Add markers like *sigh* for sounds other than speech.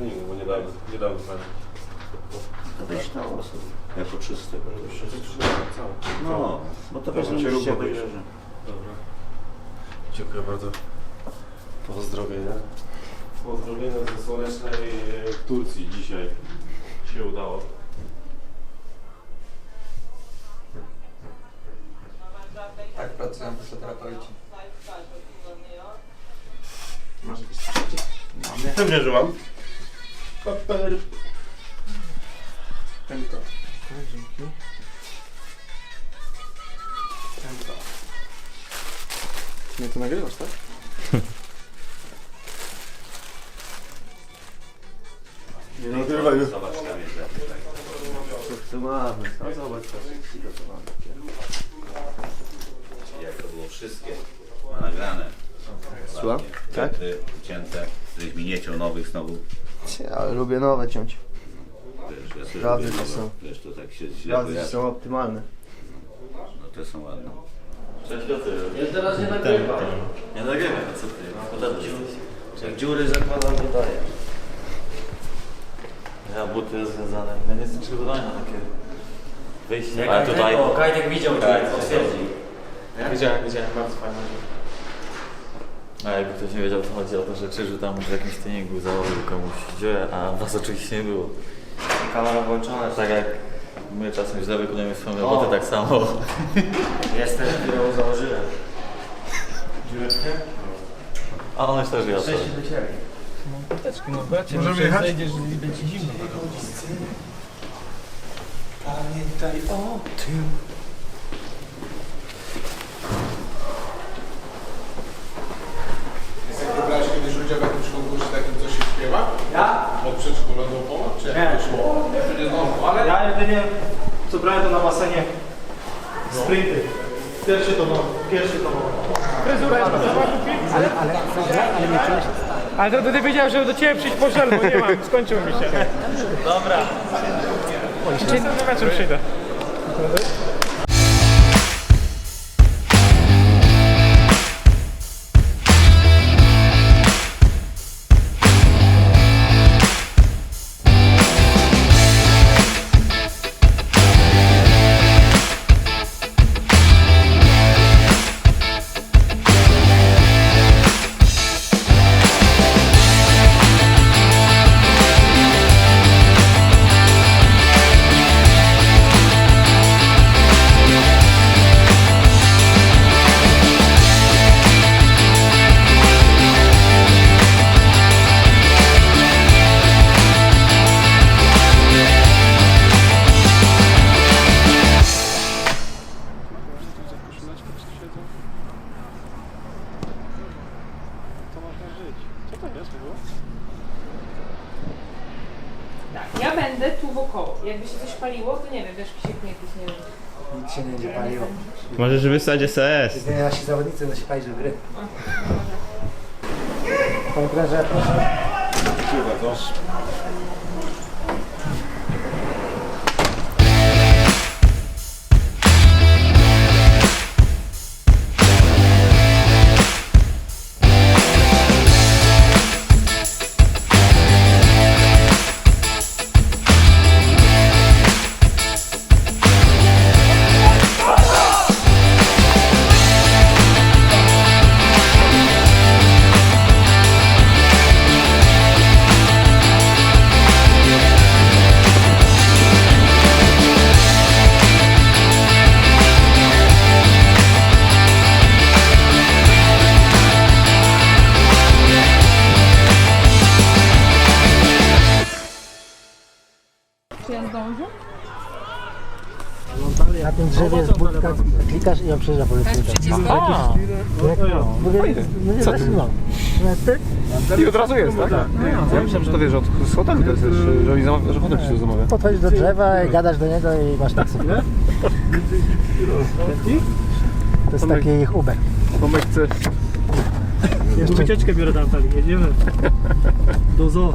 nigdy, bo nie damy, nie damy znać. To weź na osobę, jako czyste, proszę. No, bo to bez cię się obejrzę. Dobra. Dziękuję bardzo. Pozdrowienia. Pozdrowienia ze słonecznej e, Turcji dzisiaj się udało. Tak pracują psychoterapeuci. Masz jakieś Pewnie, że mam. Paper. Pęka. Tak, dzięki. Pęka. Nie to nagrywasz, tak? *laughs* Nie nagrywaj. Zobacz, tam jest zapytaj. Tu mamy, no zobacz, co jest przygotowane. Jak to było wszystkie nagrane. Słucham? Tak? Ucięte, żeś mi nie ciął nowych znowu. Ale lubię nowe ciąć. Wiesz, ja sobie Sprawdzę, lubię czy nowe. są. Wiesz, to tak się źle Razy kojarzy. są optymalne. No te są ładne. Ja teraz nie nagrywam. Nie nagrywam, a co ty? Jesteś. Jak dziury zakładam, to daję. Ja buty związane. Ja nie jestem przygotowany na takie wyjście. Ale tutaj... O, Kajtek widział Tak, cię, potwierdzi. Widziałem, widziałem, bardzo fajnie. A jakby ktoś nie wiedział, to chodzi o to, że Krzyżu tam w jakimś treningu założył komuś dziurę, a was oczywiście nie było. Kamera włączona, Tak jak my czasem źle wykonujemy swoją robotę, O. tak samo. *laughs* Jestem, którą założyłem. A on też wie o co. Cześć do ciebie. Możemy jechać? Wybrałeś kiedyś udział w jakimś konkursie takim, co się śpiewa? Ja? Od przedszkola do pomoc? Czy jak to szło? Ja nie znam, ale... Ja jedynie co brałem to na basenie sprinty. Pierwszy to mam, pierwszy to mam. Fryzura jest ale, ale, ale nie czujesz? Ale to wtedy wiedziałem, że do ciebie przyjść po żel, bo nie mam, skończył mi się. Dobra. Jeszcze na meczu przyjdę. Ja będę tu wokoło. Jakby się coś paliło, to nie wiem, wiesz, psiknie jakiś, nie wiem. Nic się nie będzie paliło. Możesz wysłać SS. Jedynie nasi zawodnicy będą się palić do gry. Panie trenerze, proszę. Dziękuję bardzo. Ja zdążę? Na tym drzewie jest budka, klikasz i on przejeżdża po Tak, przycisk. A, mówię, no nie zatrzymam. I od razu jest, tak? Ja myślałem, że to wiesz, od z hotelu to jest, że, że oni zamawia, że hotel ci to zamawia. Podchodzisz do drzewa i gadasz do niego i masz taksówkę. To jest taki ich Uber. Tomek chce... Jeszcze wycieczkę biorę Antalii, jedziemy. Do zoo.